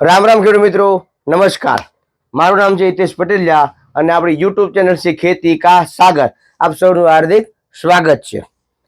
રામ રામ ખેડૂત મિત્રો, નમસ્કાર. મારું નામ છે હિતેશ પટેલિયા અને આપણી યુટ્યુબ ચેનલ છે ખેતી કા સાગર. આપ સૌનું હાર્દિક સ્વાગત છે.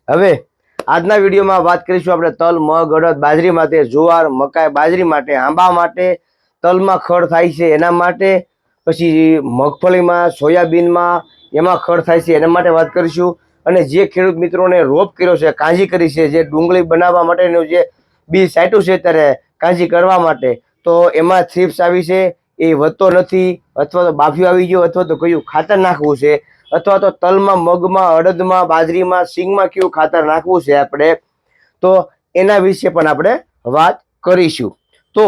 હવે, આજના વિડીયોમાં વાત કરીશું આપણે તલ, મગ, અડદ, બાજરી માટે, જુવાર, મકાઈ, બાજરી માટે, આંબા માટે, તલમાં ખડ થાય છે એના માટે, પછી મગફળીમાં, સોયાબીનમાં એમાં ખડ થાય છે એના માટે વાત કરીશું. અને જે ખેડૂત મિત્રોને રોપ કર્યો છે, કાંજી કરી છે, જે ડુંગળી બનાવવા માટેનું જે બી સાઇટું છે ત્યારે કાંજી કરવા માટે તો એમાં થ્રીપ્સ આવી છે, એ વધતો નથી, અથવા તો બાફ્યું આવી ગયો, અથવા તો કયું ખાતર નાખવું છે, અથવા તો તલમાં, મગમાં, અડદમાં, બાજરીમાં સિંગમાં કયું ખાતર નાખવું છે આપણે? તો એના વિશે પણ આપણે વાત કરીશું. તો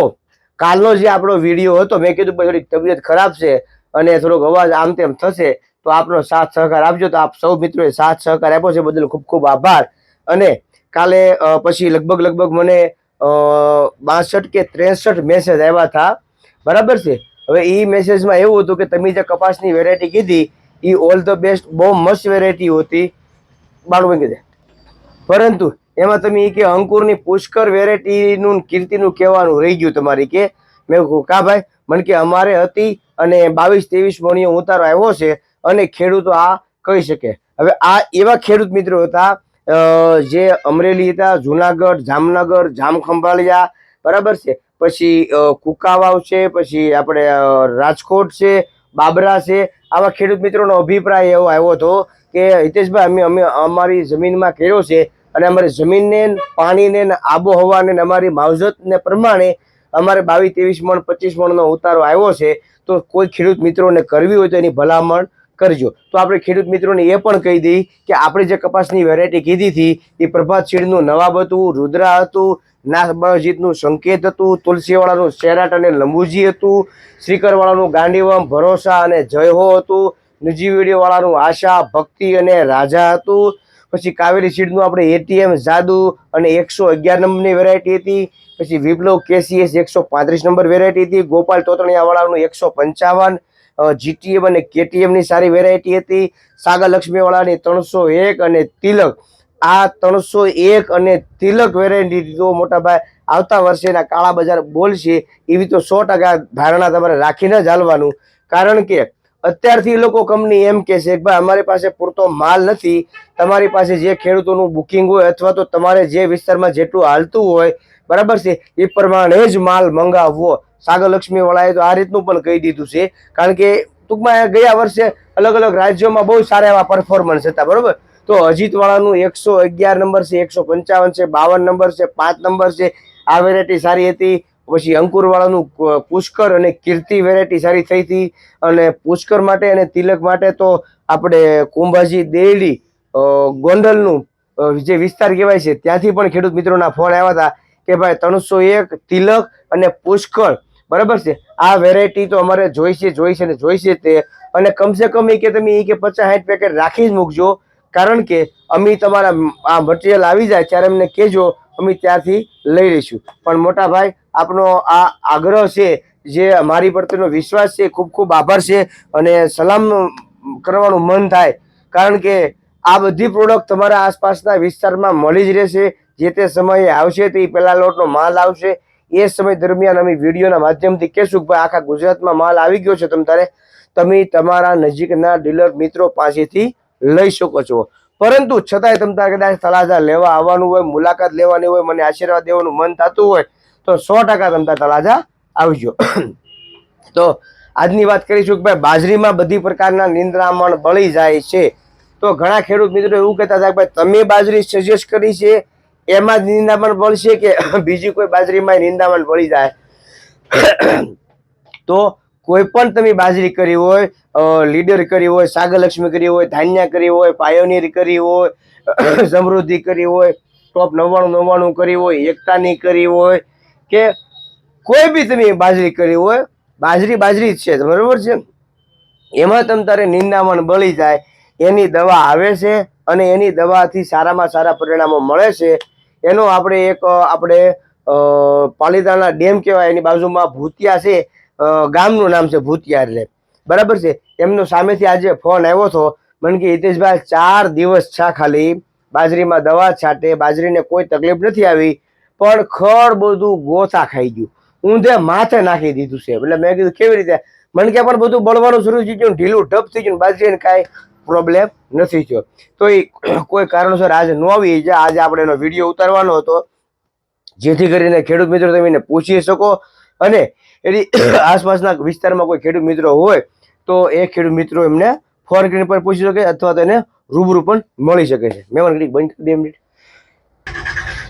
કાલનો જે આપણો વીડિયો હતો, મેં કીધું ભાઈ થોડી તબિયત ખરાબ છે અને થોડોક અવાજ આમ તેમ થશે, તો આપનો સાથ સહકાર આપજો. તો આપ સૌ મિત્રોએ સાથ સહકાર આપ્યો છે, બદલ ખૂબ ખૂબ આભાર. અને કાલે પછી લગભગ લગભગ મને બાસઠ કે ત્રેસઠ મેસેજ આવ્યા હતા. બરાબર છે? હવે એ મેસેજમાં એવું હતું કે તમે જે કપાસની વેરાયટી કીધી એ ઓલ ધ બેસ્ટ બહુ મસ્ત વેરાયટી હતી. બાળું કીધે પરંતુ એમાં તમે એ કે અંકુરની પુષ્કર વેરાયટીનું કીર્તિનું કહેવાનું રહી ગયું તમારી કે. મેં કહું કા ભાઈ? મને કે અમારે હતી અને બાવીસ ત્રેવીસ મણીઓ ઉતારો આવ્યો છે અને ખેડૂતો આ કહી શકે. હવે આ એવા ખેડૂત મિત્રો હતા જે અમરેલી હતા, જુનાગઢ, જામનગર, જામખંભાળિયા, બરાબર છે. પછી કુકાવાવ છે, પછી આપણે રાજકોટ છે, બાબરા છે. આવા ખેડૂત મિત્રોનો અભિપ્રાય એવો આવ્યો હતો કે, હિતેશભાઈ, અમે અમે, અમારી જમીનમાં કર્યો છે અને અમારી જમીનને, પાણીને આબોહવાને અમારી માવજતને પ્રમાણે અમારે બાવીસ, ત્રેવીસ મણ, પચીસ મણનો ઉતારો આવ્યો છે. તો કોઈ ખેડૂત મિત્રોને કરવી હોય તો એની ભલામણ કરજો. તો આપણે ખેડૂત મિત્રોને એ પણ કહી દઈ કે આપણે જે કપાસની વેરાયટી કીધી હતી, એ પ્રભાત શીડનું નવાબ હતું, રુદ્રા હતું નાસબાજીતનું સંકેત હતું, તુલસીવાળાનું શેરાટ અને લંબુજી હતું, શ્રીકરવાળાનું ગાંડીવમ ભરોસા અને જય હો હતું નજીવીડીવાળાનું આશા, ભક્તિ અને રાજા હતું. પછી કાવેરી સીડનું આપણે એટીએમ, જાદુ અને એકસો અગિયાર નંબરની વેરાયટી હતી. પછી વિપ્લવ કેસીએસ એકસો પાંત્રીસ નંબર વેરાયટી હતી. ગોપાલ તોતણિયાવાળાનું એકસો પંચાવન. જીટીએમ અને કેટીએમની સારી વેરાયટી હતી. સાગર લક્ષ્મીવાળાની ત્રણસો એક અને તિલક. આ ત્રણસો એક અને તિલક વેરાયટી તો મોટા ભાઈ આવતા વર્ષેના કાળા બજાર બોલશે, એવી તો સો ટકા ધારણા તમારે રાખીને જ હાલવાનું. કારણ કે અત્યારથી લોકો કંપની એમ કે છે ભાઈ અમારી પાસે પૂરતો માલ નથી. તમારી પાસે જે ખેડૂતોનું બુકિંગ હોય અથવા તો તમારે જે વિસ્તારમાં જેટલું હાલતું હોય, બરાબર છે, એ પ્રમાણે જ માલ મંગાવવો. સાગર લક્ષ્મી વાળાએ તો આ રીતનું પણ કહી દીધું છે. કારણ કે ટૂંકમાં ગયા વર્ષે અલગ અલગ રાજ્યોમાં બહુ સારા એવા પરફોર્મન્સ હતા, બરોબર? તો અજીતવાળાનું એકસો અગિયાર નંબર છે, એકસો પંચાવન છે, બાવન નંબર છે, પાંચ નંબર છે, આ વેરાયટી સારી હતી. પછી અંકુરવાળાનું પુષ્કર અને કીર્તિ વેરાયટી સારી થઈ હતી. અને પુષ્કર માટે અને તિલક માટે તો આપણે કુંભાજી દેલી ગોંડલનું જે વિસ્તાર કહેવાય છે, ત્યાંથી પણ ખેડૂત મિત્રોના ફોન આવ્યા હતા કે ભાઈ, ત્રણસો એક તિલક અને પુષ્કળ બરાબર છે? આ વેરાયટી તો અમારે જોઈશે જોઈશે ને જોઈશે તે. અને કમસે કમ એ કે તમે એ કે પચાસ સાઠ પેકેટ રાખી જ મૂકજો. કારણ કે અમે તમારા આ મટીરિયલ આવી જાય ત્યારે અમને કહેજો, અમે ત્યાંથી લઈ લઈશું. પણ મોટા ભાઈ આપનો આ આગ્રહ છે, જે અમારી પ્રત્યેનો વિશ્વાસ છે, ખૂબ ખૂબ આભાર છે અને સલામ કરવાનું મન થાય. કારણ કે આ બધી પ્રોડક્ટ તમારા આસપાસના વિસ્તારમાં મળી જ રહેશે. જે તે સમયે આવશે તે પહેલાં લોટનો માલ આવશે. એ સમય દરમિયાન અમે વિડીયોના માધ્યમથી કહેશું કે ભાઈ, આખા ગુજરાતમાં માલ આવી ગયો છે, તમ તારે, તમે તમારા નજીકના ડીલર મિત્રો પાસેથી લઈ શકો છો. પરંતુ છતાંય તમ તારે કદાચ તળાજા લેવા આવવાનું હોય, મુલાકાત લેવાની હોય, મને આશીર્વાદ દેવાનું મન થતું હોય, તો સો ટકા તમ તળાજા આવજો. તો આજની વાત કરીશું કે ભાઈ, બાજરીમાં બધી પ્રકારના નિંદ્રામણ બળી જાય છે. તો ઘણા ખેડૂત મિત્રો એવું કહેતા હતા કે ભાઈ, તમે બાજરી સજેસ્ટ કરી છે એમાં જ નિંદામણ બળશે કે બીજી કોઈ બાજરીમાં નિંદામણ બળી જાય? તો કોઈ પણ તમે બાજરી કરી હોય લીડર કરી હોય, સાગરલક્ષ્મી કરી હોય, ધાન્યા કરી હોય પાયોનીર કરી હોય, સમૃદ્ધિ કરી હોય, ટોપ નવ્વાણું નવ્વાણું કરી હોય, એકતાની કરી હોય, કે કોઈ બી તમે બાજરી કરી હોય, બાજરી બાજરી જ છે, બરાબર છે? એમાં તમ તારે નિંદામણ બળી જાય, એની દવા આવે છે અને એની દવાથી સારામાં સારા પરિણામો મળે છે. એનો આપણે એક આપણે પાલીતાણા ડેમ કહેવાય, એની બાજુમાં ભૂતિયા છે ગામનું નામ છે ભૂતિયા એટલે. બરાબર છે? એમનો સામેથી આજે ફોન આવ્યો હતો. મને કે, હિતેશભાઈ, ચાર દિવસ છે ખાલી. બાજરીમાં દવા છાંટે, બાજરીને કોઈ તકલીફ નથી આવી, પણ ખડ બધું ગોથા ખાઈ ગયું. ઊંધે માથે નાખી દીધું છે. એટલે મેં કીધું, કેવી રીતે? મને કે, પણ બધું બળવાનું શરૂ થઈ ગયું, ઢીલું ઢપ થઈ ગયું બાજરીને કાંઈ પ્રોબ્લેમ નથી થયો. તો એ કોઈ કારણસર આજે ન આવી જાય આજે આપણે એનો વીડિયો ઉતારવાનો હતો, જેથી કરીને ખેડૂત મિત્રો તમે એને પૂછી શકો. અને એની આસપાસના વિસ્તારમાં કોઈ ખેડૂત મિત્રો હોય, તો એ ખેડૂત મિત્રો એમને ફોન કરીને પણ પૂછી શકે અથવા તો એને રૂબરૂ પણ મળી શકે છે. મેં ઘડીક બંધ દે મિનિટ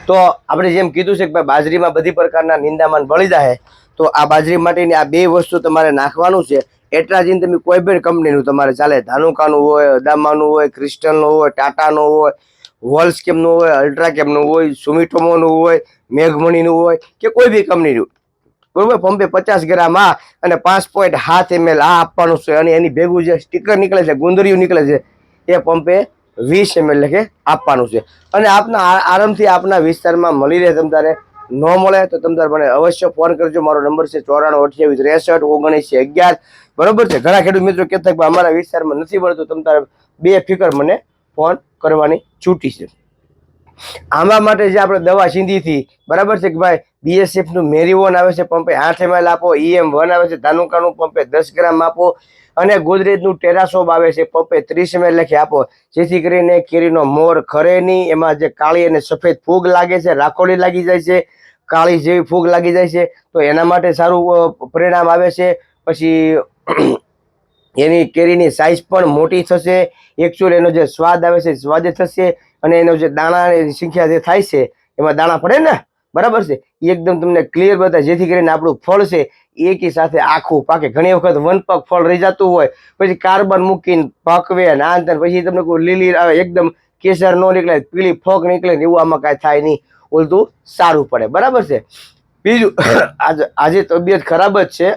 તો આપણે જેમ કીધું છે કે ભાઈ બાજરીમાં બધી પ્રકારના નિંદામાન બળી જાય, તો આ બાજરી માટેની આ બે વસ્તુ તમારે નાખવાનું છે. એટલા જઈને તમે કોઈ પણ કંપનીનું તમારે ચાલે. ધાનુકાનું હોય, અદામાનું હોય, ક્રિસ્ટલનું હોય, ટાટાનું હોય વોલ્સકેમનું હોય, અલ્ટ્રાકેમનું હોય, સુમિટોમોનું હોય, મેઘમણીનું હોય કે કોઈ બી કંપનીનું બરોબર? પંપે પચાસ ગ્રામ આ અને પાંચ પોઈન્ટ હાથ એમએલ આ આપવાનું છે અને એની ભેગું જે સ્ટીકર નીકળે છે, ગુંદરિયું નીકળે છે, એ પંપે વીસ એમએલ લખે આપવાનું છે. અને આપના આરામથી આપના વિસ્તારમાં મળી રહે તમારે ન મળે તો તમ મને અવશ્ય ફોન કરજો. મારો નંબર છે ચોરાણું અઠ્યાવીસ ત્રેસઠ ઓગણીસ અગિયાર બરોબર છે? ઘણા ખેડૂત મિત્રો કહેતા કે અમારા વિસ્તારમાં નથી મળતું, તમ તારે બે ફિકર મને ફોન કરવાની છૂટી છે. આમાં માટે જે આપણે દવા સિંધીથી બરાબર છે કે ભાઈ? બીએસએફનું મેરીવોન આવે છે, પંપે આઠ એમએલ આપો ઈએમ વન આવે છે, ધાનુકાનું પંપે દસ ગ્રામ આપો અને ગોદરેજનું ટેરાસોબ આવે છે, પંપે ત્રીસ એમએલ લખી આપો. જેથી કરીને કેરીનો મોર ખરે નહીં, એમાં જે કાળી અને સફેદ ફૂગ લાગે છે, રાખોડી લાગી જાય છે, કાળી જેવી ફૂગ લાગી જાય છે, તો એના માટે સારું પરિણામ આવે છે. પછી એની કેરીની સાઇઝ પણ મોટી થશે. એકચ્યુઅલ એનો જે સ્વાદ આવે છે સ્વાદ થશે અને એનો જે દાણાની સંખ્યા જે થાય છે, એમાં દાણા પડે ને? બરાબર છે? એ એકદમ તમને ક્લિયર બતાવે જેથી કરીને આપણું ફળ છે એકી સાથે આખું પાકે. ઘણી વખત વન પગ ફળ રહી જતું હોય, પછી કાર્બન મૂકીને પકવે ને આ પછી તમને કોઈ લીલી આવે, એકદમ કેસર ન નીકળે, પીળી ફોક નીકળે ને એવું આમાં કાંઈ થાય નહીં. ઓલતું સારું પડે. બરાબર છે? બીજું, આજે આજે તબિયત ખરાબ જ છે.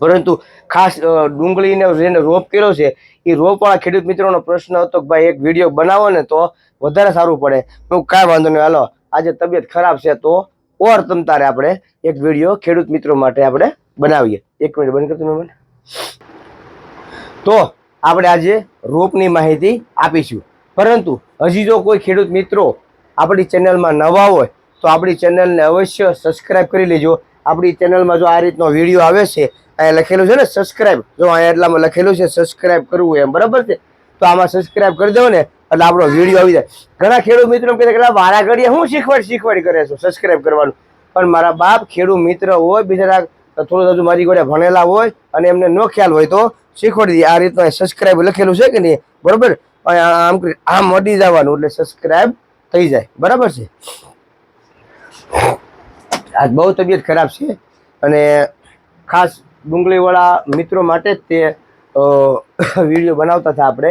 પરંતુ ખાસ ડુંગળીને જેને રોપ કર્યો છે, એ રોપવાળા ખેડૂત મિત્રોનો પ્રશ્ન હતો કે ભાઈ એક વીડિયો બનાવો ને તો વધારે સારું પડે. હું કાંઈ વાંધો નહીં. હાલો, આજે તબિયત ખરાબ છે તો ઓર તમ તારે આપણે એક વીડિયો ખેડૂત મિત્રો માટે આપણે બનાવીએ. એક મિનિટ બંધ કરતો મહેમાન તો આપણે આજે રોપની માહિતી આપીશું. પરંતુ હજી જો કોઈ ખેડૂત મિત્રો આપણી ચેનલમાં નવા હોય, તો આપણી ચેનલને અવશ્ય સબસ્ક્રાઈબ કરી લેજો. આપણી ચેનલમાં જો આ રીતનો વીડિયો આવે છે અહીંયા લખેલું છે ને સબસ્ક્રાઇબ જો અહીંયા એટલામાં લખેલું છે સબસ્ક્રાઇબ કરવું એમ બરાબર છે? તો આમાં સબસ્ક્રાઇબ કરી દો ને એટલે આપણો વીડિયો આવી જાય. ઘણા ખેડૂત મિત્રો એમ કહે છે કે "લા, વારા ઘડીએ હું શીખવાડ શીખવાડ કરે છે સબસ્ક્રાઇબ કરવાનું. પણ મારા બાપ ખેડૂત મિત્ર હોય બિચારા થોડું હજુ મારી ઘોડે ભણેલા હોય અને એમને ન ખ્યાલ હોય તો શીખવાડી દઈએ આ રીતનું સબસ્ક્રાઇબ લખેલું છે કે નહીં? બરાબર? આમ આમ મટી જવાનું એટલે સબસ્ક્રાઇબ થઈ જાય. બરાબર છે? આજ બહુ તબિયત ખરાબ છે અને ખાસ ડુંગળીવાળા મિત્રો માટે જ તે વીડિયો બનાવતા હતા આપણે.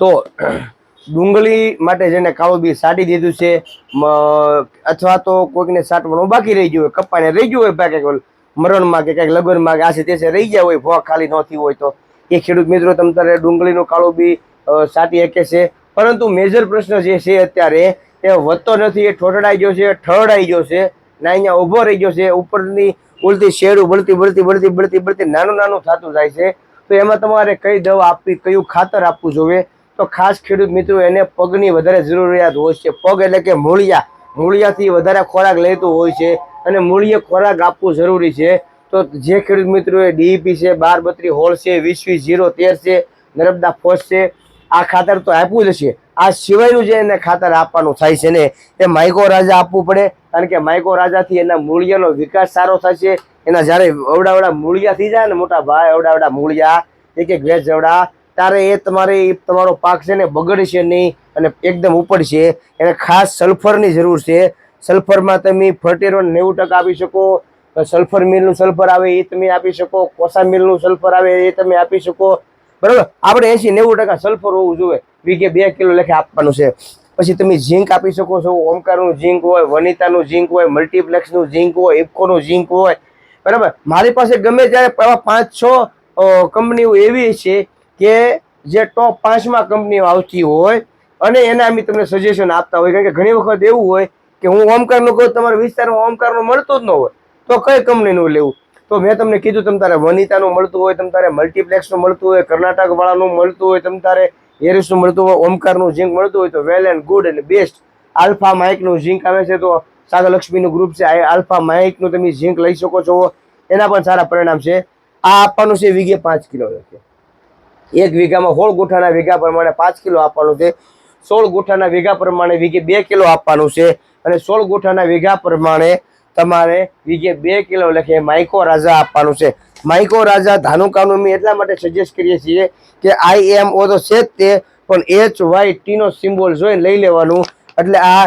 તો, ડુંગળી માટે જેને કાળું બી સાટી દીધું છે અથવા તો કોઈકને સાટવાનું બાકી રહી ગયું હોય, કપ્પાને રહી ગયું હોય પાકે મરણમાં કે કંઈક લગ્નમાં કે આશે તે રહી ગયા હોય ભોગ ખાલી નહોતી હોય તો. એ ખેડૂત મિત્રો તમ તારે ડુંગળીનું કાળું બી સાટી શકે છે. પરંતુ મેજર પ્રશ્ન જે છે અત્યારે, એ વધતો નથી, એ ઠોઠડાઈ ગયો છે ઠરડાઈ ગયો છે, ના અહીંયા ઊભો રહી ગયો છે, ઉપરની ઉલટી શેડું બળતી બળતી બળતી બળતી બળતી નાનું નાનું થતું જાય છે. તો એમાં તમારે કઈ દવા આપવી, કયું ખાતર આપવું જોઈએ? તો ખાસ ખેડૂત મિત્રો, એને પગની વધારે જરૂરિયાત હોય છે. પગ એટલે કે મૂળિયા. મૂળિયાથી વધારે ખોરાક લેતું હોય છે અને મૂળિયે ખોરાક આપવું જરૂરી છે. તો જે ખેડૂત મિત્રોએ ડીઈપી છે, બાર બત્રી હોળ છે, વીસ વીસ જીરો તેર છે, નર્મદા ફોસ છે, આ ખાતર તો આપવું જ છે. આ સિવાયનું જે એને ખાતર આપવાનું થાય છે ને, એ માઇકો રાજા આપવું પડે કારણ કે માઇકો રાજાથી એના મૂળિયાનો વિકાસ સારો થશે. એના જ્યારે અવડાવડા મૂળિયા થઈ જાય ને, મોટા ભાઈ અવડાવડા મૂળિયા, એક એક વેચ જવડા ત્યારે એ તમારે તમારો પાક છે ને બગડશે નહીં અને એકદમ ઉપડશે એને ખાસ સલ્ફરની જરૂર છે. સલ્ફરમાં તમે ફર્ટેરોન નેવું ટકા આપી શકો, સલ્ફર મિલનું સલ્ફર આવે એ તમે આપી શકો, કોસા મિલનું સલ્ફર આવે એ તમે આપી શકો. બરાબર? આપણે એસી નેવું ટકા સલ્ફર હોવું જોઈએ. વીઘે બે કિલો લેખે આપવાનું છે. પછી તમે ઝીંક આપી શકો છો, ઓમકારનું ઝીંક હોય, વનિતાનું ઝીંક હોય, મલ્ટીપ્લેક્સનું ઝીંક હોય, ઇફકોનું ઝીંક હોય, બરાબર? મારી પાસે ગમે ત્યારે એવા પાંચ છ કંપનીઓ એવી છે કે જે ટોપ પાંચમાં કંપનીઓ આવતી હોય અને એના અમે તમને સજેશન આપતા હોય. કારણ કે ઘણી વખત એવું હોય કે હું ઓમકારનું કહું તમારા વિસ્તારમાં ઓમકારનું મળતું જ ન હોય. તો કઈ કંપનીનું લેવું? તો મેં તમને કીધું, તમ તારે વનિતાનું મળતું હોય, તમ તારે મલ્ટીપ્લેક્સનું મળતું હોય કર્ણાટક વાળાનું મળતું હોય, તમ તારે એરિસનું મળતું હોય, ઓમકારનું ઝીંક મળતું હોય તો વેલ એન્ડ ગુડ અને બેસ્ટ. આલ્ફા માઇકનું ઝીંક આવે છે તો સાગરલક્ષ્મીનું ગ્રુપ છે, આ આલ્ફા માઇકનું તમે ઝીંક લઈ શકો છો. એના પણ સારા પરિણામ છે. આ આપવાનું છે વીઘે પાંચ કિલો લખે. એક વીઘામાં સોળ ગુઠાના વીઘા પ્રમાણે પાંચ કિલો આપવાનું છે. સોળ ગુઠાના વીઘા પ્રમાણે વીઘે બે કિલો આપવાનું છે. અને સોળ ગુઠાના વીઘા પ્રમાણે તમારે વીઘે બે કિલો લખે માઇકો રાજા આપવાનું છે. માઇકો રાજા ધાનુકાનું અમે એટલા માટે સજેસ્ટ કરીએ છીએ કે આઈ એમ ઓ તો છે જ તે, પણ એચ વાય ટીનો સિમ્બોલ જોઈને લઈ લેવાનું. એટલે આ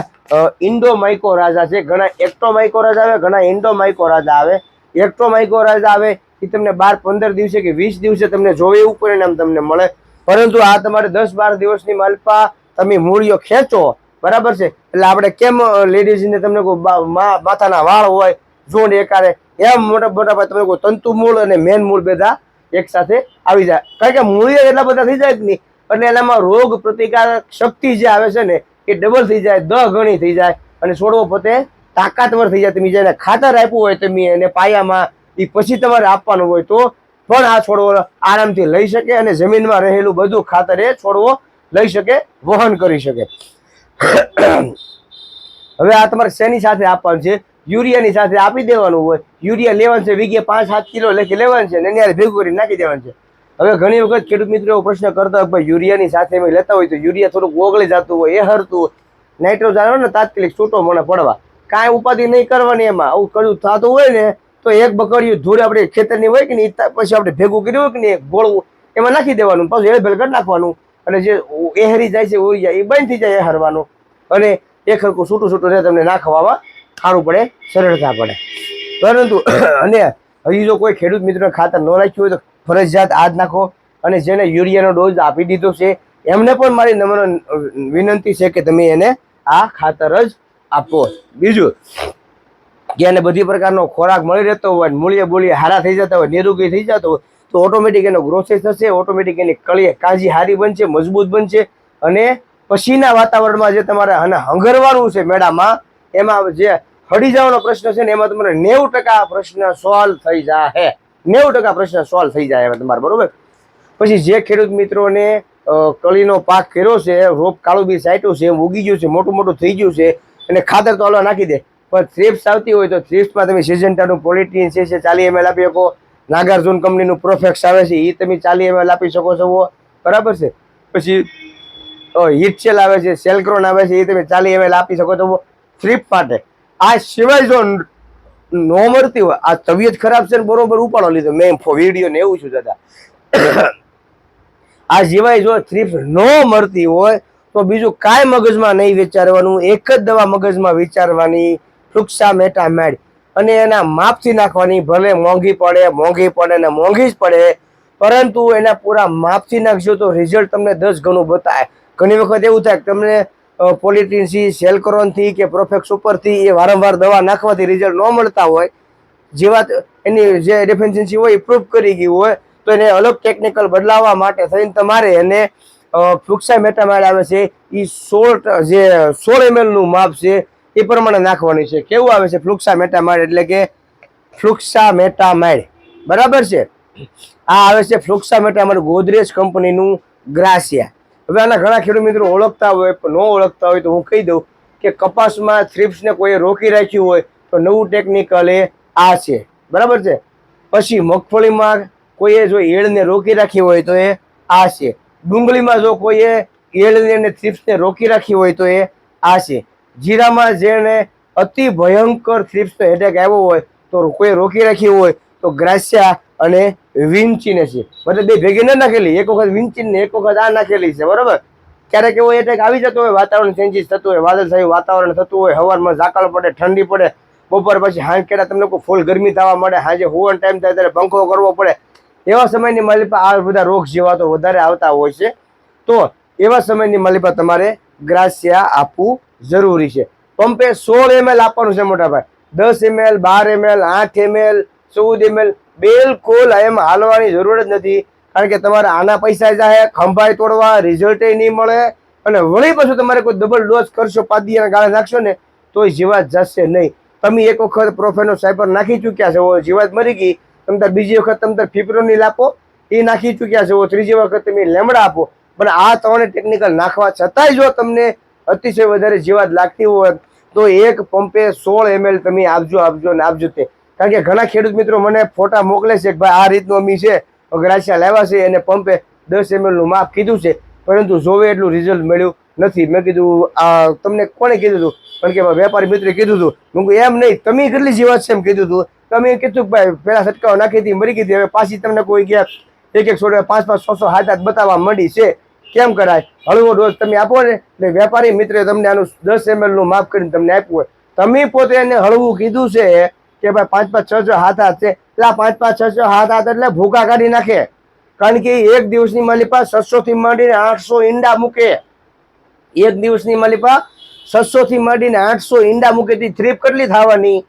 ઇન્ડો માઇકો રાજા છે. ઘણા એક્ટો માઇકો રાજા આવે, ઘણા ઇન્ડો માઇકો રાજા આવે. એક્ટો માઇકો રાજા આવે એ તમને બાર પંદર દિવસે કે વીસ દિવસે તમને જોવે એવું પરિણામ તમને મળે. પરંતુ આ તમારે દસ બાર દિવસની માલપા તમે મૂળીઓ ખેંચો. બરાબર છે? એટલે આપણે કેમ લેડીઝને તમને કોઈ માથાના વાળ હોય જોડ એકારે એમ મોટા મોટા ભાઈ તમે તંતુ મૂળ અને મેન મૂળ બધા એક સાથે આવી જાય. કારણ કે મૂળિયા એટલા બધા થઈ જાય જ નહીં. એટલે એનામાં રોગ પ્રતિકારક શક્તિ જે આવે છે ને, એ ડબલ થઈ જાય દહ ગણી થઈ જાય અને છોડવો પોતે તાકાતવર થઈ જાય. તમે જેને ખાતર આપ્યું હોય તમે એને પાયામાં એ પછી તમારે આપવાનું હોય તો પણ આ છોડવો આરામથી લઈ શકે અને જમીનમાં રહેલું બધું ખાતર એ છોડવો લઈ શકે, વહન કરી શકે. હવે આ તમારે શેની સાથે આપવાનું છે? યુરિયાની સાથે આપી દેવાનું હોય. યુરિયા લેવાનું છે, વીઘે પાંચ સાત કિલો લેખે લેવાનું છે ને એની ભેગું કરી નાખી દેવાનું છે. હવે ઘણી વખત ખેડૂત મિત્રો પ્રશ્ન કરતા હોય યુરિયાની સાથે અમે લેતા હોય તો યુરિયા થોડુંક ઓગળી જતું હોય, એ હરતું હોય. નાઇટ્રોજન ને તાત્કાલિક છૂટો મને પડવા. કાંઈ ઉપાધિ નહીં કરવાની એમાં. આવું કડું થતું હોય ને તો એક બકડિયું ધૂળ આપણે ખેતરની હોય કે નહીં પછી આપણે ભેગું કર્યું હોય કે નહીં ગોળવું, એમાં નાખી દેવાનું. પાછું હેળભેળ કરી નાખવાનું. અને જે એહરી જાય છે ઉરિયા એ બંધ થઈ જાય એ હરવાનું. અને એ ખરખું છૂટું છૂટું રહે તમને નાખવામાં સારું પડે, સરળતા પડે. પરંતુ, અને હજી જો કોઈ ખેડૂત મિત્ર ખાતર ન નાખ્યું હોય તો ફરજિયાત આજ નાખો અને જેને યુરિયાનો ડોઝ આપી દીધો છે, એમને પણ મારી નમ્ર વિનંતી છે કે તમે એને આ ખાતર જ આપો. બીજું, કે એને બધી પ્રકારનો ખોરાક મળી રહેતો હોય મૂળિયે બોળીએ હારા થઈ જતા હોય, નિરોગી થઈ જતો હોય, તો ઓટોમેટિક એનો ગ્રોસેસ થશે ઓટોમેટિક એની કળીએ કાજી હારી બનશે, મજબૂત બનશે અને પછીના વાતાવરણમાં જે તમારે અને હંગરવાનું છે મેળામાં એમાં જે હડી જવાનો પ્રશ્ન છે ને એમાં તમારે નેવું ટકા પ્રશ્ન સોલ્વ થઈ જાય નેવું ટકા પ્રશ્ન સોલ્વ થઈ જાય એમાં તમારે, બરોબર? પછી જે ખેડૂત મિત્રોને કળીનો પાક કર્યો છે, રોપ કાળું બી સાઈટું છે એમ ઉગી ગયું છે, મોટું મોટું થઈ ગયું છે, અને ખાતર તો હલવા નાખી દે, પણ થ્રિપ્સ આવતી હોય તો થ્રિપ્સમાં તમે સિઝન્ટાનું પોલિટીન છે ચાલી એમએલ આપી શકો. નાગાર્જુન કંપનીનું પ્રોફેક્સ આવે છે એ તમે ચાલી એમએલ આપી શકો છો. બરાબર છે? પછી હિટસેલ આવે છે સેલક્રોન આવે છે એ તમે ચાલી એમએલ આપી શકો છો. થ્રીપ માટે. આ સિવાય જો ન મળતી હોય, આ તબિયત ખરાબ છે ને બરોબર ઉપાડો લીધો. મેં વીડિયો ને એવું છું દાદા. આ સિવાય જો થ્રીપ ન મળતી હોય, તો બીજું કાંઈ મગજમાં નહીં વિચારવાનું. એક જ દવા મગજમાં વિચારવાની. ફ્લુક્સા મેટામેડ અને એના માપથી નાખવાની. ભલે મોંઘી પડે મોંઘી પડે ને મોંઘી જ પડે, પરંતુ એના પૂરા માપથી નાખશો તો રિઝલ્ટ તમને દસ ગણું બતાવે ઘણી વખત એવું થાય કે તમને પોલિટીનથી સેલક્રોનથી કે પ્રોફેક્સ ઉપરથી એ વારંવાર દવા નાખવાથી રિઝલ્ટ ન મળતા હોય. જેવા એની જે ડેફિશિયન્સી હોય એ પ્રૂફ કરી ગઈ હોય, તો એને અલગ ટેકનિકલ બદલાવવા માટે થઈને તમારે એને ફ્લુક્સા મેટામાઇડ આવે છે એ સોળ જે સોળ એમએલનું માપ છે, એ પ્રમાણે નાખવાની છે. કેવું આવે છે ફ્લુક્સા મેટામાઇડ એટલે કે ફ્લુક્સા મેટામાઇડ બરાબર છે? આ આવે છે ફ્લુક્સા મેટામાઇડ ગોદરેજ કંપનીનું ગ્રાસિયા. હવે આના ઘણા ખેડૂત મિત્રો ઓળખતા હોય ન ઓળખતા હોય તો હું કહી દઉં કે કપાસમાં થ્રિપ્સને કોઈએ રોકી રાખ્યું હોય તો નવું ટેકનિકલ એ આ છે. બરાબર છે? પછી મગફળીમાં કોઈએ જો એળને રોકી રાખી હોય તો એ આ છે. ડુંગળીમાં જો કોઈએ એળને અને થ્રિપ્સને રોકી રાખી હોય તો એ આ છે. જીરામાં જેને અતિ ભયંકર થ્રિપ્સનો એટેક આવ્યો હોય તો કોઈ રોકી રાખ્યું હોય તો ગ્રાસ્યા અને વિંચીને છે. મતલબ બે ભેગી ન નાખેલી, એક વખત વિંચીને એક વખત આ નાખેલી છે, બરોબર? ક્યારેક એવો એટેક આવી જતો હોય, વાતાવરણ ચેન્જીસ થતું હોય વાદળછાયું વાતાવરણ થતું હોય, હવારમાં ઝાકળ પડે, ઠંડી પડે, બપોર પછી હાંજ કેટલા તમને કોઈ ફૂલ ગરમી થવા મળે હાજે હોવાનો ટાઈમ થાય ત્યારે પંખો કરવો પડે. એવા સમયની માલિપા આ બધા રોગ જેવા તો વધારે આવતા હોય છે. તો એવા સમયની માલિપા તમારે ગ્રાસિયા આપવું જરૂરી છે. પંપે સોળ એમએલ આપવાનું છે મોટા દસ એમએલ બાર એમએલ આઠ એમએલ ચૌદ એમએલ બિલકુલ, એમ હાલવાની જરૂર જ નથી. કારણ કે તમારે આના પૈસા જાય ખંભાઈ તોડવા રિઝલ્ટ નહીં મળે. અને વળી પાછું તમારે કોઈ ડબલ ડોઝ કરશો, પાદીયાના ગાળે નાખશો ને તો જીવાત જશે નહીં. તમે એક વખત પ્રોફેનો સાયપર નાખી ચૂક્યા છો, જીવાત મરી ગઈ. તમે તાર બીજી વખત તમે તાર ફિપ્રોનિલ આપો એ નાખી ચૂક્યા છો, ત્રીજી વખત તમે લેમડા આપો. પણ આ ત્રણે ટેકનિકલ નાખવા છતાંય જો તમને અતિશય વધારે જીવાત લાગતી હોય, તો એક પંપે સોળ એમએલ તમે આપજો આપજો ને આપજો તે. કારણ કે ઘણા ખેડૂત મિત્રો મને ફોટા મોકલે છે કે ભાઈ આ રીતનું અમી છે અગરાશિયા લાવ્યા છે અને પંપે દસ એમએલનું માપ કીધું છે, પરંતુ જોવે એટલું રિઝલ્ટ મળ્યું નથી. મેં કીધું, આ તમને કોણે કીધું હતું? પણ કે વેપારી મિત્રે કીધું હતું. મેં કહું એમ નહીં, તમે કેટલી જીવાત છે? એમ કીધું હતું. તમે કીધું કે ભાઈ, પહેલાં છટકાવ નાખી હતી, મરી ગઈ હવે પાછી તમને કોઈ ગયા એક એક છોડે પાંચ પાંચ સો સો હાથ હાથ બતાવવા માંડી છે. કેમ કરાય? હળવો ડોઝ તમે આપો ને. એટલે વેપારી મિત્રે તમને આનું દસ એમએલનું માપ કરીને તમને આપ્યું હોય. તમે પોતે એને હળવું કીધું છે કે ભાઈ પાંચ પાંચ છ છ હાથ હાથ. છે એટલે આ પાંચ પાંચ છ છ હાથ હાથ એટલે ભૂકા કાઢી નાખે. કારણ કે એક દિવસની માલિપા થી માંડીને આઠસો ઈંડા મૂકે. એક દિવસની માલિપા થી માંડીને આઠસો ઈંડા મૂકે. તે થ્રીપ કેટલી થવાની?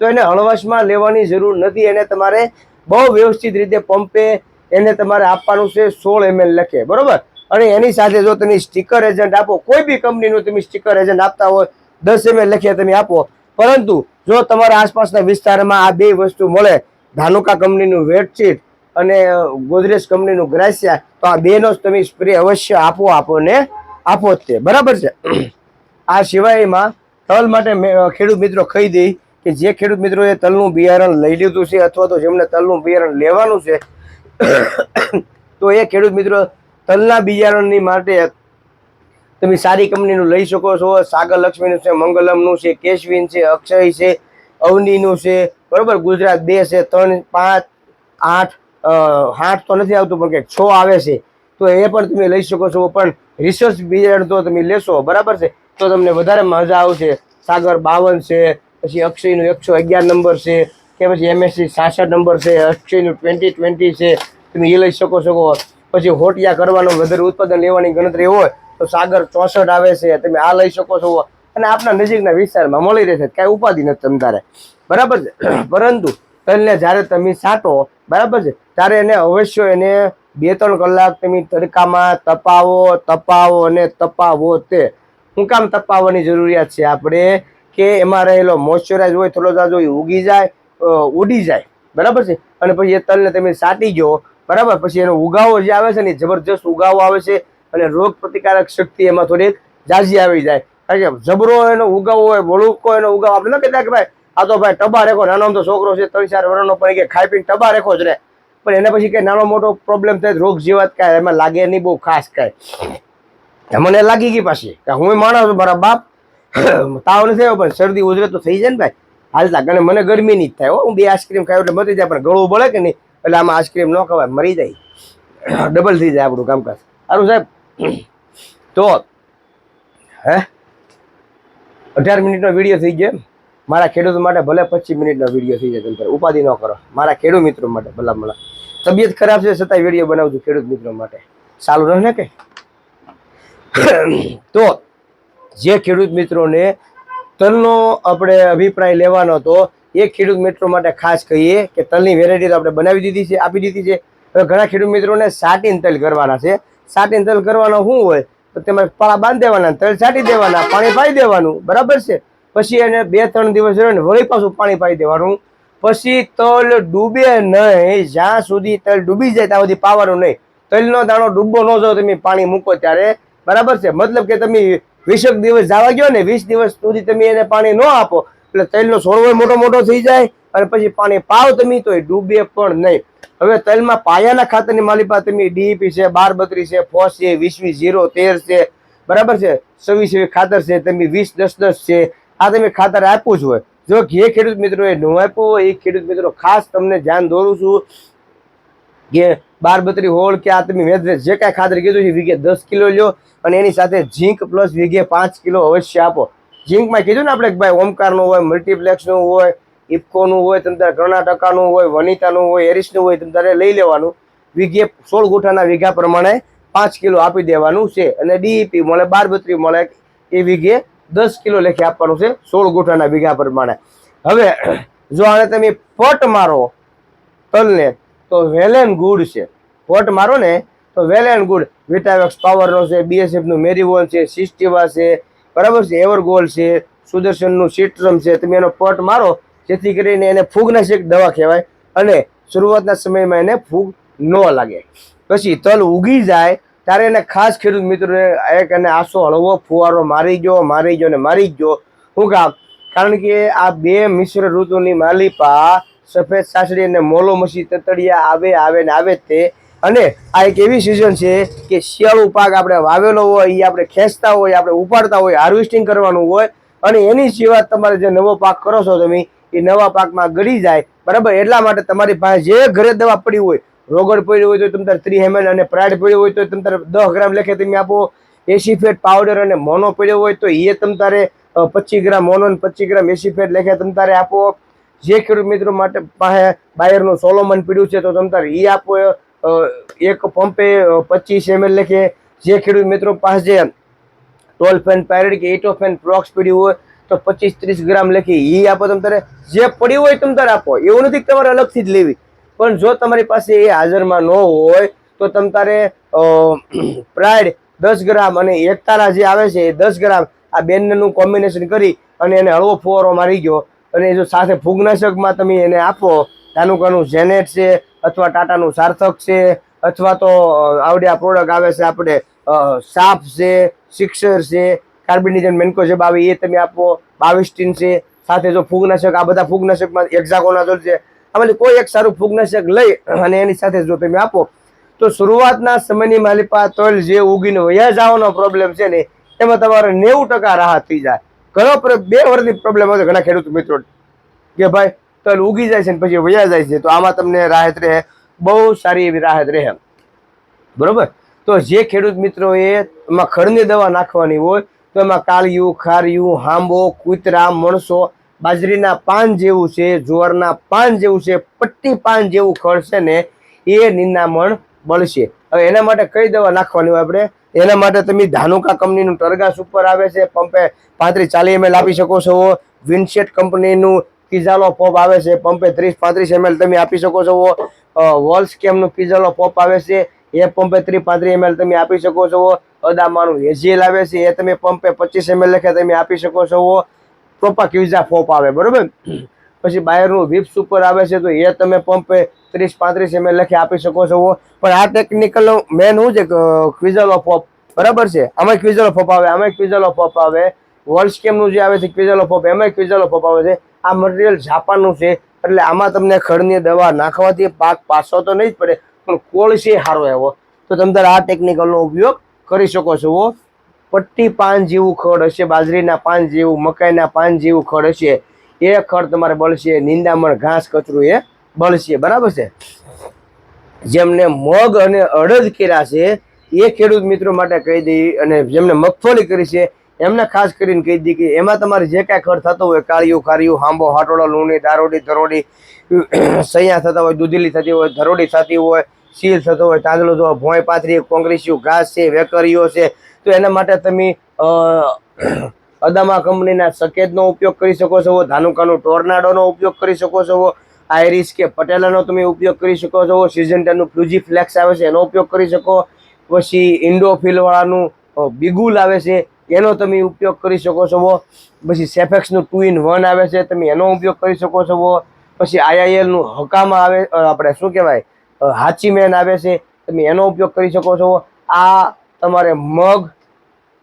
તો એને હળવશમાં લેવાની જરૂર નથી. એને તમારે બહુ વ્યવસ્થિત રીતે પંપે એને તમારે આપવાનું છે સોળ એમએલ લખે. બરોબર? અને એની સાથે જો તમે સ્ટીકર એજન્ટ આપો, કોઈ બી કંપનીનું તમે સ્ટીકર એજન્ટ આપતા હોય, દસ એમએલ લખીએ તમે આપો. પરંતુ જો તમારા આસપાસના વિસ્તારમાં આ બે વસ્તુ મળે, ધાનુકા કંપનીનું વેટશીટ અને ગોદરેજ કંપનીનું ગ્રાસિયા, તો આ બેનો જ તમે સ્પ્રે અવશ્ય આપો આપો ને આપો જ તે. બરાબર છે? આ સિવાયમાં તલ માટે ખેડૂત મિત્રો કહી દઈ કે જે ખેડૂત મિત્રોએ તલનું બિયારણ લઈ લીધું છે અથવા તો જેમને તલનું બિયારણ લેવાનું છે, તો એ ખેડૂત મિત્રો તલના બિયારણની માટે તમે સારી કંપનીનું લઈ શકો છો. સાગર લક્ષ્મીનું છે, મંગલમનું છે, કેશવિન છે, અક્ષય છે, અવનીનું છે. બરોબર? ગુજરાત બે છે, ત્રણ, પાંચ, આઠ આઠ તો નથી આવતું, પણ કે છ આવે છે. તો એ પણ તમે લઈ શકો છો. પણ રિસર્ચ બિયારણ તો તમે લેશો, બરાબર છે? તો તમને વધારે મજા આવશે. સાગર બાવન છે, પછી અક્ષયનું એકસો અગિયાર નંબર છે, કે પછી એમએસસી સાસઠ નંબર છે, અક્ષયનું ટ્વેન્ટી ટ્વેન્ટી છે. તમે એ લઈ શકો છો. પછી હોટિયા કરવાનું વધારે ઉત્પાદન લેવાની ગણતરી હોય તો સાગર ચોસઠ આવે છે, તમે આ લઈ શકો છો. અને આપણા નજીકના વિસ્તારમાં મળી રહેશે, કાંઈ ઉપાધિ નથી તમ તારે. બરાબર છે? પરંતુ તલને જ્યારે તમે સાટો, બરાબર છે? ત્યારે એને અવશ્ય એને બે ત્રણ કલાક તમે તડકામાં તપાવો તપાવો અને તપાવો તે. શું કામ તપાવવાની જરૂરિયાત છે આપણે કે એમાં રહેલો મોઇશ્ચરાઇઝ હોય, થોડો જાજો એ ઉગી જાય ઉડી જાય. બરાબર છે? અને પછી એ તલને તમે સાટી ગયો, બરાબર? પછી એનો ઉગાવો જે આવે છે ને જબરજસ્ત ઉગાવો આવે છે. અને રોગ પ્રતિકારક શક્તિ એમાં થોડીક જાજી આવી જાય. કારણ કે જબરો એનો ઉગાવો હોય વળુકો એનો ઉગાવો આપણે ન કહેતા કે ભાઈ આ તો ભાઈ ટબા રેખો નાનો તો છોકરો છે ત્રણ ચાર વર્ષનો પણ કે ખાઈ પીને ટબા રેખો જ રહે. પણ એના પછી કંઈ નાનો મોટો પ્રોબ્લેમ થાય રોગ જીવાત કાંઈ એમાં લાગે નહીં બહુ ખાસ કાંઈ. મને લાગી ગઈ પાછી કે હું માણસ છું, મારા બાપ. તાવ નથી થયો પણ શરદી ઉધરે તો થઈ જાય ને ભાઈ. હાલતા અને મને ગરમી નહીં થાય હો. બે આઈસ્ક્રીમ ખાય એટલે મરી જાય પણ ગળું બળે કે નહીં? એટલે આમાં આઈસ્ક્રીમ ન ખવાય મરી જાય. ડબલ થઈ જાય આપણું કામકાજ. સારું સાહેબ. તો, હે? અઢાર મિનિટનો વીડિયો થઈ ગયો મારા ખેડૂતો માટે ભલે પચીસ મિનિટનો વીડિયો થઈ જાય તમે ઉપાધિ ન કરો. મારા ખેડૂત મિત્રો માટે ભલા ભલા તબિયત ખરાબ છે છતાંય વીડિયો બનાવું છું ખેડૂત મિત્રો માટે. સારું રહે કે? તો, જે ખેડૂત મિત્રોને તલનો આપણે અભિપ્રાય લેવાનો હતો, એ ખેડૂત મિત્રો માટે ખાસ કહીએ કે તલની વેરાયટી તો આપણે બનાવી દીધી છે, આપી દીધી છે. હવે ઘણા ખેડૂત મિત્રોને સાટીન તલ કરવાના છે. સાટીન તલ કરવાનો શું હોય, તો તેમાં પાળા બાંધી દેવાના તલ છાંટી દેવાના, પાણી પાઈ દેવાનું, બરાબર છે? પછી એને બે, ત્રણ દિવસ રહ્યો ને વળી પાછું પાણી પાઈ દેવાનું. પછી તલ ડૂબે નહીં, જ્યાં સુધી તલ ડૂબી જાય, ત્યાં સુધી પાવાનું નહીં. તલનો દાણો ડૂબો ન જાવ તમે પાણી મૂકો ત્યારે. બરાબર છે? મતલબ કે તમે વીસેક દિવસ જવા ગયો ને, વીસ દિવસ સુધી તમે એને પાણી ન આપો. એટલે તલનો છોડવો મોટો મોટો થઈ જાય અને પછી પાણી પાવ તમે તો એ ડૂબે પણ નહીં. હવે તલમાં પાયાના ખાતરની માલિપા તમે ડીઈપી છે બાર બત્રીસ છે, ફોસ છે વીસવી ઝીરો તેર છે. બરાબર છે? છવ્વીસ ખાતર છે તમે વીસ દસ દસ છે. આ તમે ખાતર આપ્યું જ હોય. જો જે ખેડૂત મિત્રોએ ન આપ્યું હોય, એ ખેડૂત મિત્રો ખાસ તમને ધ્યાન દોરું છું કે બાર બત્રી હોળ કે આ તમે મેં જે કાંઈ ખાતર કીધું છે વીઘે દસ કિલો લ્યો અને એની સાથે ઝીંક પ્લસ વીઘે પાંચ કિલો અવશ્ય આપો. ઝીંકમાં કીધું ને આપણે ભાઈ ઓમકારનું હોય મલ્ટીપ્લેક્સનું હોય ઇફકોનું હોય, તમે કર્ણાટકાનું હોય, વનિતાનું હોય, એરિસનું હોય, તમે લઈ લેવાનું. વીઘે સોળ ગુઠાના વીઘા પ્રમાણે પાંચ કિલો આપી દેવાનું છે. અને ડીઈપી મળે બાર બત્રી મળે, એ વીઘે દસ કિલો લેખે આપવાનું છે, સોળ ગુઠાના વીઘા પ્રમાણે. હવે, જો આને તમે પટ મારો તલને, તો વેલ એન્ડ ગુડ છે. પટ મારો ને, તો વેલ એન્ડ ગુડ. વિટાવેક્સ પાવરનો છે બીએસએફનું મેરીવોલ છે, સિસ્ટીવા છે, બરાબર છે, એવરગોલ છે, સુદર્શનનું સિટ્રમ છે, તમે એનો પટ મારો જેથી કરીને એને ફૂગનાશક દવા કહેવાય અને શરૂઆતના સમયમાં એને ફૂગ ન લાગે. પછી તલ ઉગી જાય ત્યારે એને ખાસ ખેડૂત મિત્રોને એક એને આસો હળવો, ફુવારો મારી ગયો મારી ગયો ને મારી ગયો. હું કામ? કારણ કે આ બે મિશ્ર ઋતુની માલિપા સફેદ સાસડી અને મોલો મસી તતડિયા આવે આવે ને આવે તે. અને આ એક એવી સિઝન છે કે શિયાળુ પાક આપણે વાવેલો હોય એ આપણે ખેંચતા હોય, આપણે ઉપાડતા હોય હાર્વેસ્ટિંગ કરવાનું હોય અને એની સિવાય તમારે જે નવો પાક કરો છો તમે એ નવા પાકમાં ગળી જાય, બરાબર? એટલા માટે તમારી પાસે જે ઘરે દવા પડી હોય રોગડ પડ્યું હોય તો તમે તારે ત્રીસ એમએલ અને પ્રાઇડ પડ્યો હોય તો તમે તારે દસ ગ્રામ લેખે તમે આપો. એસીફેટ પાવડર અને મોનો પડ્યો હોય તો એ તમે તારે પચીસ ગ્રામ મોનો અને પચીસ ગ્રામ એસીફેટ લેખે તમે તારે આપો. જે ખેડૂત મિત્રો માટે પાસે બાયરનું સોલોમન પીડ્યું છે તો તમે તારે એ આપો એક પંપે પચીસ એમએલ લેખે. જે ખેડૂત મિત્રો પાસે જે ટોલફેન પાયરેડ કે એટોફેન પ્રોક્સ પીડ્યું હોય તો પચીસ ત્રીસ ગ્રામ લખી એ આપો તમે તારે જે પડ્યું હોય તમે તારે આપો. એવું નથી કે તમારે અલગથી જ લેવી. પણ જો તમારી પાસે એ હાજરમાં ન હોય, તો તમે તારે પ્રાઇડ દસ ગ્રામ અને એકતારા જે આવે છે એ દસ ગ્રામ આ બેનનું કોમ્બિનેશન કરી અને એને હળવો ફુવારો મારી ગયો. અને જો સાથે ફૂગનાશકમાં તમે એને આપો, ધાનુકાનું જેનેટ છે અથવા ટાટાનું સાર્થક છે અથવા તો આવડ્યા પ્રોડક્ટ આવે છે આપણે સાપ છે, સિક્સર છે કાર્બિનિઝન મેન્કોજેબ આવે એ તમે આપો, બાવિસ્ટીન છે, સાથે જો ફૂગનાશક, આ બધા ફૂગનાશકમાં એક્ઝાકોનાઝોલ છે. આમાંથી કોઈ એક સારું ફૂગનાશક લઈ અને એની સાથે જો તમે આપો, તો શરૂઆતના સમયની માલિપા તલ જે ઉગીને વયા જવાનો પ્રોબ્લેમ છે ને, એમાં તમારે નેવું ટકા રાહત થઈ જાય. ઘણો બે વર્ષની પ્રોબ્લેમ હતો ઘણા ખેડૂત મિત્રો. કે ભાઈ, તલ ઉગી જાય છે ને પછી વયા જાય છે, તો આમાં તમને રાહત રહે, બહુ સારી એવી રાહત રહે. બરોબર? તો જે ખેડૂત મિત્રોએ એમાં ખડની દવા નાખવાની હોય તો એમાં કાળિયું, ખારિયું, હાંબો, કૂતરા, મણસો, બાજરીના પાન જેવું છે, જુવારના પાન જેવું છે, પટ્ટી પાન જેવું ખળશે ને એ નિંદામણ બળશે. હવે એના માટે કઈ દવા નાખવાની હોય આપણે? એના માટે તમે ધાનુકા કંપનીનું ટરગાસ ઉપર આવે છે, પંપે પાંત્રીસ ચાલીસ એમએલ આપી શકો છો વિન્સેટ કંપનીનું કિઝાલો પોપ આવે છે, પંપે ત્રીસ પાંત્રીસ એમએલ તમે આપી શકો છો વોલ્સ કેમનું કિઝાલો પોપ આવે છે, એ પંપે ત્રીસ પાંત્રીસ એમએલ તમે આપી શકો છો અદામાનું એજીએલ આવે છે, એ તમે પંપે પચીસ એમએલ લખે તમે આપી શકો છો. પ્રોપા ક્યુઝા ફોપ આવે, બરોબર? પછી બાયરનું વિપ ઉપર આવે છે, તો એ તમે પંપે ત્રીસ પાંત્રીસ એમએલ લખી આપી શકો છો. પણ આ ટેકનિકલ મેન શું છે કે ઓફ ફોપ, બરાબર છે? આમાં કિઝલ ફોપ આવે આમાં ક્વિઝલ ઓફ પોપ આવે વર્લ્ડ સ્કેમનું જે આવે છે ક્વિઝલ ઓફ ફોપ એમાં ક્વિઝલ ઓફ ફોપ આવે છે. આ મટીરિયલ જાપાનનું છે, એટલે આમાં તમને ખડની દવા નાખવાથી પાક પાછો તો નહીં જ પડે, પણ કોળ છે સારો એવો. તો તમે આ ટેકનિકલનો ઉપયોગ કરી શકો છો પટ્ટી પાન જેવું ખડ હશે, બાજરીના પાન જેવું, મકાઈના પાન જેવું ખડ હશે, એ ખડ તમારે બળશે, નિંદામણ ઘાસ કચરું એ બળશે, બરાબર છે? જેમને મગ અને અડદ કર્યા છે, એ ખેડૂત મિત્રો માટે કહી દઈ અને જેમને મગફળી કરી છે, એમને ખાસ કરીને કહી દઈ કે એમાં તમારે જે કાંઈ ખડ થતો હોય, કાળિયું, ખારિયું, હાંબો હાટોળો લૂણી, દારોડી, ધરોડી સૈયા થતા હોય, દૂધીલી થતી હોય, ધરોડી થતી હોય સીલ થતો હોય તાંદળો હોય ભોંય પાથરી કોંગ્રેસિયું ઘાસ છે, વેકરીઓ છે, તો એના માટે તમે અદામા કંપનીના સકેતનો ઉપયોગ કરી શકો છો, ધાનુકાનું ટોર્નાડોનો ઉપયોગ કરી શકો છો આયરિસ કે પટેલાનો તમે ઉપયોગ કરી શકો છો, સિઝન્ટાનું ફ્લુજી ફ્લેક્સ આવે છે, એનો ઉપયોગ કરી શકો, પછી ઇન્ડોફિલવાળાનું બિગુલ આવે છે, એનો તમે ઉપયોગ કરી શકો છો, પછી સેફેક્સનું ટુ ઇન વન આવે છે, તમે એનો ઉપયોગ કરી શકો છો, પછી આઈઆઈએલનું હકામાં આવે આપણે શું કહેવાય હાચીમેન આવે છે. તમે એનો ઉપયોગ કરી શકો છો. આ તમારે મગ,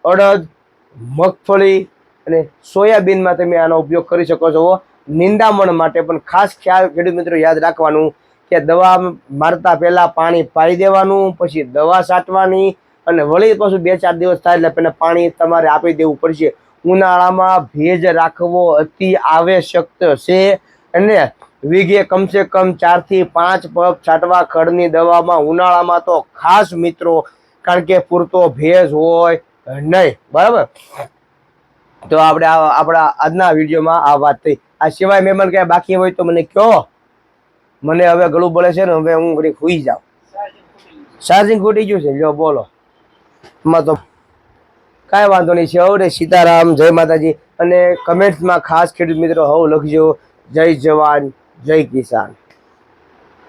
અડદ, મગફળી અને સોયાબીનમાં તમે આનો ઉપયોગ કરી શકો છો. નિંદામણ માટે પણ ખાસ ખ્યાલ ખેડૂત મિત્રો યાદ રાખવાનું કે દવા મારતા પહેલાં પાણી પાઈ દેવાનું, પછી દવા છાંટવાની અને વળી પાછું બે ચાર દિવસ થાય એટલે પહેલાં પાણી તમારે આપી દેવું પડશે. ઉનાળામાં ભેજ રાખવો અતિ આવશ્યક છે. અને વીઘે કમસે કમ ચારથી પાંચ પગ છાંટવા ખડની દવામાં ઉનાળામાં તો ખાસ મિત્રો, કારણ કે પૂરતો ભેજ હોય નહીં. બરાબર? તો આપણે આપણા આજના વિડીયોમાં આ વાત થઈ. આ સિવાય મહેમાન કાંઈ બાકી હોય તો મને કહો. મને હવે ગળું બળે છે ને, હવે હું ઘડી ખુઈ જાઉં. ચાર્જિંગ ખૂટી ગયું છે જો બોલો. એમાં તો કાંઈ વાંધો નહીં છે સીતારામ, જય માતાજી. અને કમેન્ટ્સમાં ખાસ ખેડૂત મિત્રો, હવ લખજો. જય જવાન. જય કિસાન.